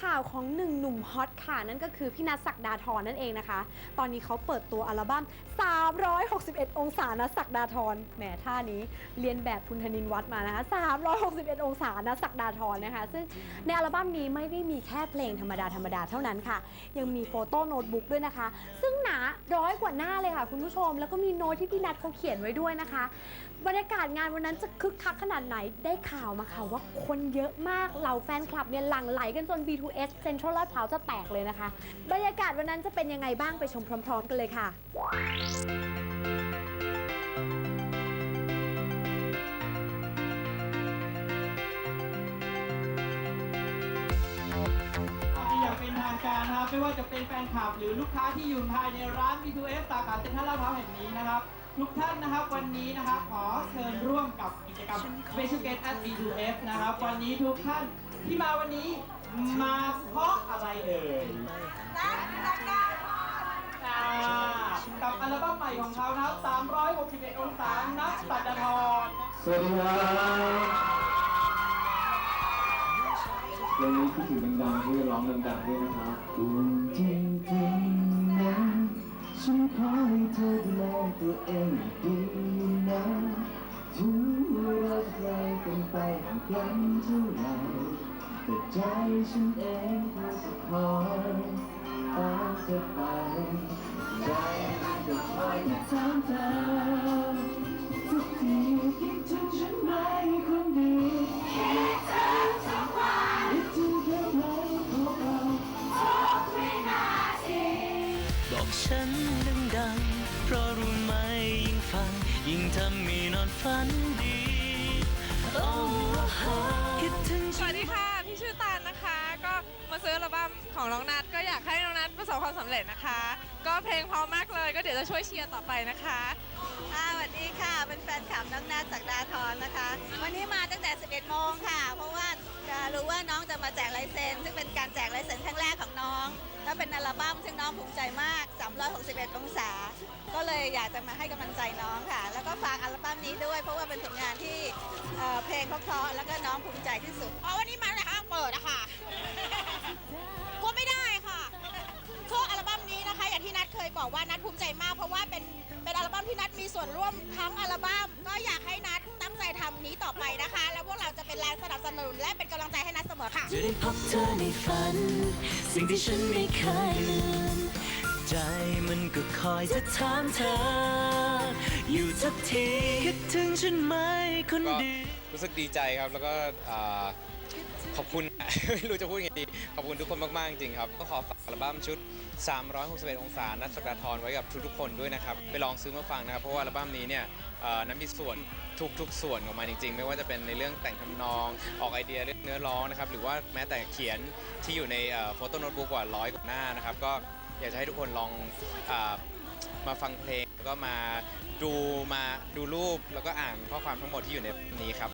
ข่าวของหนึ่งหนุ่มฮอตค่ะนั่นก็คือพี่นัทศักดาธรนั่นเองนะคะ ตอนนี้เขาเปิดตัวอัลบั้ม 361 องศานะศักดาธรแหมท่านี้เรียนแบบคุณธนินวัดมานะคะ 361 องศานะศักดาธรนะคะ ซึ่งในอัลบั้มนี้ไม่ได้มีแค่เพลงธรรมดาธรรมดาเท่านั้นค่ะ ยังมีโฟโต้โน้ตบุ๊กด้วยนะคะ ซึ่งหนาร้อยกว่าหน้าเลยค่ะคุณผู้ชม แล้วก็มีโน้ตที่พี่นัทเขาเขียนไว้ด้วยนะคะ บรรยากาศงานวันนั้นจะคึกคักขนาดไหนได้ข่าวมาค่ะว่าคนเยอะมากเหล่าแฟนคลับเนี่ยหลั่งไหลกันจนบี B2S Central ลาดพร้าวจะแตกเลยนะคะ บรรยากาศวันนั้นจะเป็นยังไงบ้างไปชมพร้อม ๆ กันเลยค่ะ นทางการนะครับ ไม่ว่าจะเป็นแฟนคลับหรือลูกค้าที่อยู่ภายในร้าน B2F สาขาเซ็นทรัลลาดพร้าวแห่งนี้นะครับ ทุกท่านนะครับวันนี้นะครับขอเชิญร่วมกับกิจกรรม Special Guest at B2F นะครับ วันนี้ทุกท่านที่มาวันนี้มาเพราะอะไรเอ่ยอ่ากับอัลบั้มใหม่ของเขานะครับ361องศานักสัตดาธรสวัสดีครับ วันนี้คิดถึงดังๆด้วยร้องดังๆด้วยนะครับจริงจริงๆนะฉันขอให้เธอดูแลตัวเองดีนะถึงเราจะไกลกันไปห่างกันเท่าไหร่แต่ใจฉันเองก็จะคอยตามเธอไปใจมันจะคอยมาถามเธอทุกทีคิดถึงฉันไหม ฉันดังๆ เพราะรู้ไหมยิ่งฟัง ยิ่งทำให้นอนฝันดี โอ้โหคิดถึงสวัสดีค่ะ พี่ชื่อตาลนะคะ ก็มาซื้ออัลบั้มของน้องนัทก็อยากให้น้องนัทประสบความสำเร็จนะคะ ก็เพลงเพราะมากเลย ก็เดี๋ยวจะช่วยเชียร์ต่อไปนะคะ ค่ะสวัสดีค่ะ เป็นแฟนคลับน้องนาจากดาทรนะคะ วันนี้มาตั้งแต่ 11 โมงค่ะ เพราะว่าจะรู้ว่าน้องจะมาแจกลายเซ็นซึ่งเป็น เป็นอัลบั้มซึ่งน้องภูมิใจมาก 361 องศา ก็เลยอยากจะมาให้กำลังใจน้องค่ะ แล้วก็ฝากอัลบั้มนี้ด้วยเพราะว่าเป็นผลงานที่เอ่อเพลงเพราะๆแล้วก็น้องภูมิใจที่สุด บอกว่านัทภูมิใจมาก เพราะว่าเป็นเป็นอัลบั้มที่นัทมีส่วนร่วมทั้งอัลบั้มก็อยากให้นัทตั้งใจทำนี้ต่อไปนะคะ แล้วพวกเราจะเป็นแรงสนับสนุนและเป็นกำลังใจให้นัทเสมอค่ะจะได้พบเธอในฝัน สิ่งที่ฉันไม่เคยลืมใจมันก็คอยจะถามเธอ อยู่ทุกทีคิดถึงฉันไหมคนก็ดีรู้สึกดีใจครับแล้วก็อ่า ขอบคุณ ไม่รู้จะพูดยังไงดี ขอบคุณทุกคนมากๆจริงครับ ก็ขอฝากอัลบั้มชุด 361 องศานัทสกาทรไว้กับทุกๆคนด้วยนะครับ ไปลองซื้อมาฟังนะครับ เพราะว่าอัลบั้มนี้เนี่ยเอ่อนั้นมีส่วนทุกๆ ส่วนของมันจริง ๆ ไม่ว่าจะเป็นในเรื่องแต่งทำนอง ออกไอเดียเรื่องเนื้อร้องนะครับ หรือว่าแม้แต่เขียนที่อยู่ในโฟโต้โน้ตบุ๊กกว่าร้อยกว่าหน้านะครับ ก็อยากจะให้ทุกคนลองอมาฟังเพลงแล้วก็มาดูมาดูรูปแล้วก็อ่านข้อความทั้งหมดที่อยู่ในนี้ครับ